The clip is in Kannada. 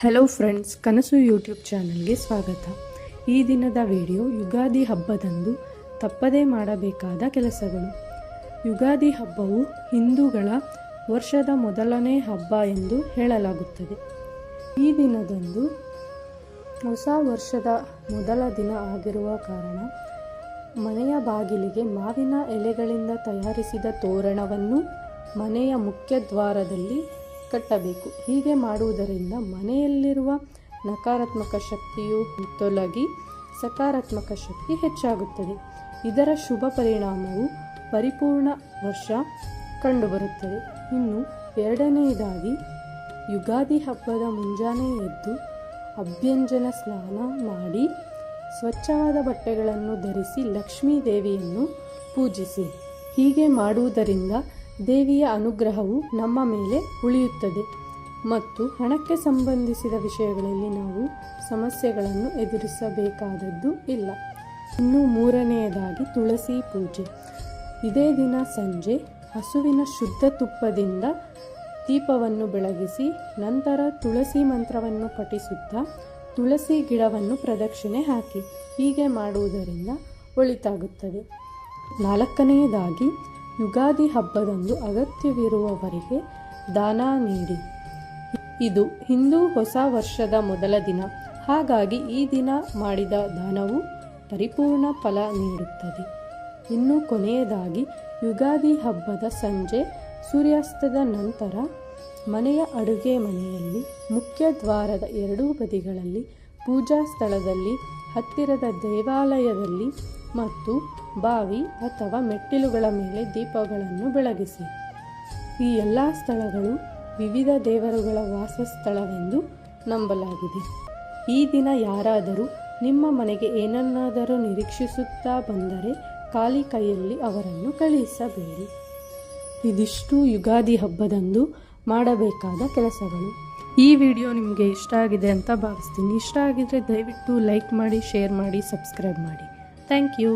ಹಲೋ ಫ್ರೆಂಡ್ಸ್ ಕನಸು ಯೂಟ್ಯೂಬ್ ಚಾನಲ್ಗೆ ಸ್ವಾಗತ. ಈ ದಿನದ ವಿಡಿಯೋ ಯುಗಾದಿ ಹಬ್ಬದಂದು ತಪ್ಪದೇ ಮಾಡಬೇಕಾದ ಕೆಲಸಗಳು. ಯುಗಾದಿ ಹಬ್ಬವು ಹಿಂದೂಗಳ ವರ್ಷದ ಮೊದಲನೇ ಹಬ್ಬ ಎಂದು ಹೇಳಲಾಗುತ್ತದೆ. ಈ ದಿನದಂದು ಹೊಸ ವರ್ಷದ ಮೊದಲ ದಿನ ಆಗಿರುವ ಕಾರಣ ಮನೆಯ ಬಾಗಿಲಿಗೆ ಮಾವಿನ ಎಲೆಗಳಿಂದ ತಯಾರಿಸಿದ ತೋರಣವನ್ನು ಮನೆಯ ಮುಖ್ಯ ದ್ವಾರದಲ್ಲಿ ಕಟ್ಟಬೇಕು. ಹೀಗೆ ಮಾಡುವುದರಿಂದ ಮನೆಯಲ್ಲಿರುವ ನಕಾರಾತ್ಮಕ ಶಕ್ತಿಯು ತೊಲಗಿ ಸಕಾರಾತ್ಮಕ ಶಕ್ತಿ ಹೆಚ್ಚಾಗುತ್ತದೆ. ಇದರ ಶುಭ ಪರಿಣಾಮವು ಪರಿಪೂರ್ಣ ವರ್ಷ ಕಂಡುಬರುತ್ತದೆ. ಇನ್ನು ಎರಡನೆಯದಾಗಿ, ಯುಗಾದಿ ಹಬ್ಬದ ಮುಂಜಾನೆ ಎದ್ದು ಅಭ್ಯಂಜನ ಸ್ನಾನ ಮಾಡಿ ಸ್ವಚ್ಛವಾದ ಬಟ್ಟೆಗಳನ್ನು ಧರಿಸಿ ಲಕ್ಷ್ಮೀ ದೇವಿಯನ್ನು ಪೂಜಿಸಿ. ಹೀಗೆ ಮಾಡುವುದರಿಂದ ದೇವಿಯ ಅನುಗ್ರಹವು ನಮ್ಮ ಮೇಲೆ ಉಳಿಯುತ್ತದೆ. ಮತ್ತು ಹಣಕ್ಕೆ ಸಂಬಂಧಿಸಿದ ವಿಷಯಗಳಲ್ಲಿ ನಾವು ಸಮಸ್ಯೆಗಳನ್ನು ಎದುರಿಸಬೇಕಾದದ್ದು ಇಲ್ಲ. ಇನ್ನು ಮೂರನೆಯದಾಗಿ ತುಳಸಿ ಪೂಜೆ. ಇದೇ ದಿನ ಸಂಜೆ ಹಸುವಿನ ಶುದ್ಧ ತುಪ್ಪದಿಂದ ದೀಪವನ್ನು ಬೆಳಗಿಸಿ ನಂತರ ತುಳಸಿ ಮಂತ್ರವನ್ನು ಪಠಿಸುತ್ತಾ ತುಳಸಿ ಗಿಡವನ್ನು ಪ್ರದಕ್ಷಿಣೆ ಹಾಕಿ ಹೀಗೆ ಮಾಡುವುದರಿಂದ ಒಳಿತಾಗುತ್ತದೆ. ನಾಲ್ಕನೆಯದಾಗಿ ಯುಗಾದಿ ಹಬ್ಬದಂದು ಅಗತ್ಯವಿರುವವರಿಗೆ ದಾನ ನೀಡಿ. ಇದು ಹಿಂದೂ ಹೊಸ ವರ್ಷದ ಮೊದಲ ದಿನ. ಹಾಗಾಗಿ ಈ ದಿನ ಮಾಡಿದ ದಾನವು ಪರಿಪೂರ್ಣ ಫಲ ನೀಡುತ್ತದೆ. ಇನ್ನು ಕೊನೆಯದಾಗಿ, ಯುಗಾದಿ ಹಬ್ಬದ ಸಂಜೆ ಸೂರ್ಯಾಸ್ತದ ನಂತರ ಮನೆಯ ಅಡುಗೆ ಮನೆಯಲ್ಲಿ ಮುಖ್ಯ ದ್ವಾರದ ಎರಡೂ ಬದಿಗಳಲ್ಲಿ ಪೂಜಾ ಸ್ಥಳದಲ್ಲಿ, ಹತ್ತಿರದ ದೇವಾಲಯದಲ್ಲಿ ಮತ್ತು ಬಾವಿ ಅಥವಾ ಮೆಟ್ಟಿಲುಗಳ ಮೇಲೆ ದೀಪಗಳನ್ನು ಬೆಳಗಿಸಿ. ಈ ಎಲ್ಲ ಸ್ಥಳಗಳು ವಿವಿಧ ದೇವರುಗಳ ವಾಸಸ್ಥಳವೆಂದು ನಂಬಲಾಗಿದೆ. ಈ ದಿನ ಯಾರಾದರೂ ನಿಮ್ಮ ಮನೆಗೆ ಏನನ್ನಾದರೂ ನಿರೀಕ್ಷಿಸುತ್ತಾ ಬಂದರೆ ಖಾಲಿ ಕೈಯಲ್ಲಿ ಅವರನ್ನು ಕಳುಹಿಸಬೇಡಿ. ಇದಿಷ್ಟು ಯುಗಾದಿ ಹಬ್ಬದಂದು ಮಾಡಬೇಕಾದ ಕೆಲಸಗಳು. ಈ ವಿಡಿಯೋ ನಿಮಗೆ ಇಷ್ಟ ಆಗಿದೆ ಅಂತ ಭಾವಿಸ್ತೀನಿ. ಇಷ್ಟ ಆಗಿದ್ದರೆ ದಯವಿಟ್ಟು ಲೈಕ್ ಮಾಡಿ ಶೇರ್ ಮಾಡಿ ಸಬ್ಸ್ಕ್ರೈಬ್ ಮಾಡಿ. Thank you